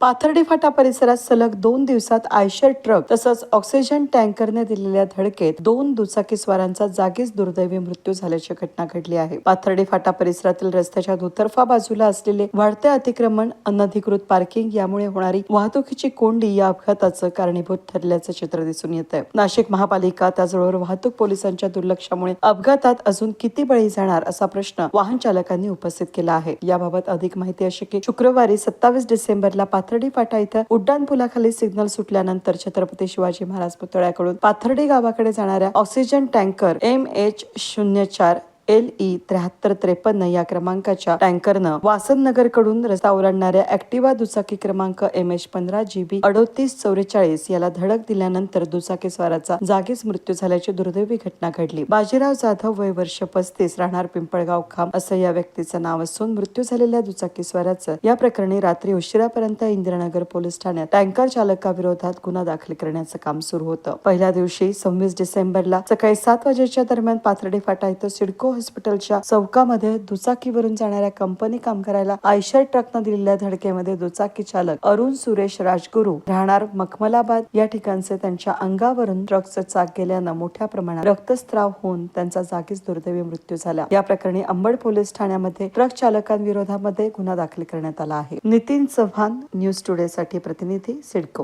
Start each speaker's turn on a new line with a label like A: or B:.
A: पाथर्डी फाटा परिसरात सलग दोन दिवसात आयशर ट्रक तसंच ऑक्सिजन टँकरने दिलेल्या धडकेत दोन दुचाकीस्वारांचा जागीच दुर्दैवी मृत्यू झाल्याची घटना घडली आहे. पाथर्डी फाटा परिसरातील रस्त्याच्या दुतर्फा बाजूला असलेले वाढते अतिक्रमण अनधिकृत पार्किंग यामुळे होणारी वाहतुकीची कोंडी या अपघाताचं कारणीभूत ठरल्याचं चित्र दिसून येत आहे नाशिक महापालिका त्याचबरोबर वाहतूक पोलिसांच्या दुर्लक्षामुळे अपघातात अजून किती बळी जाणार असा प्रश्न वाहन चालकांनी उपस्थित केला आहे. याबाबत अधिक माहिती अशी की शुक्रवारी सत्तावीस डिसेंबरला पाथर्डी फाटा इथं उड्डाण पुलाखाली सिग्नल सुटल्यानंतर छत्रपती शिवाजी महाराज पुतळ्याकडून पाथर्डी गावाकडे जाणाऱ्या ऑक्सिजन टँकर एम एच शून्य चार एल ई त्र्याहत्तर त्रेपन्न या क्रमांकाच्या टँकरनं वासननगरकडून रस्ता ओलांडणाऱ्या ऍक्टिवा दुचाकी क्रमांक एम एच पंधरा जीबी अडोतीस चौवेचाळीस याला धडक दिल्यानंतर दुचाकी स्वाराचा जागीच मृत्यू झाल्याची दुर्दैवी घटना घडली. बाजीराव जाधव वय वर्ष पस्तीस राहणार पिंपळगाव खांब असं या व्यक्तीचं नाव असून मृत्यू झालेल्या दुचाकी स्वाराचं या प्रकरणी रात्री उशिरापर्यंत इंदिरानगर पोलीस ठाण्यात टँकर चालकाविरोधात गुन्हा दाखल करण्याचं काम सुरू होतं. पहिल्या दिवशी सव्वीस डिसेंबरला सकाळी सात वाजेच्या दरम्यान पाथर्डी फाटा इथं सिडको हॉस्पिटलच्या चौकामध्ये दुचाकीवरून जाणाऱ्या कंपनी कामगाराला आयशर ट्रकनं दिलेल्या धडकेमध्ये दुचाकी चालक अरुण सुरेश राजगुरू राहणार मखमलाबाद. या ठिकाणचे त्यांच्या अंगावरून ट्रकचं चाक गेल्यानं मोठ्या प्रमाणात रक्तस्त्राव होऊन त्यांचा जागीच दुर्दैवी मृत्यू झाला. या प्रकरणी अंबड पोलीस ठाण्यामध्ये ट्रक चालकांविरोधामध्ये गुन्हा दाखल करण्यात आला आहे. नितीन चव्हाण न्यूज टुडे साठी प्रतिनिधी सिडको.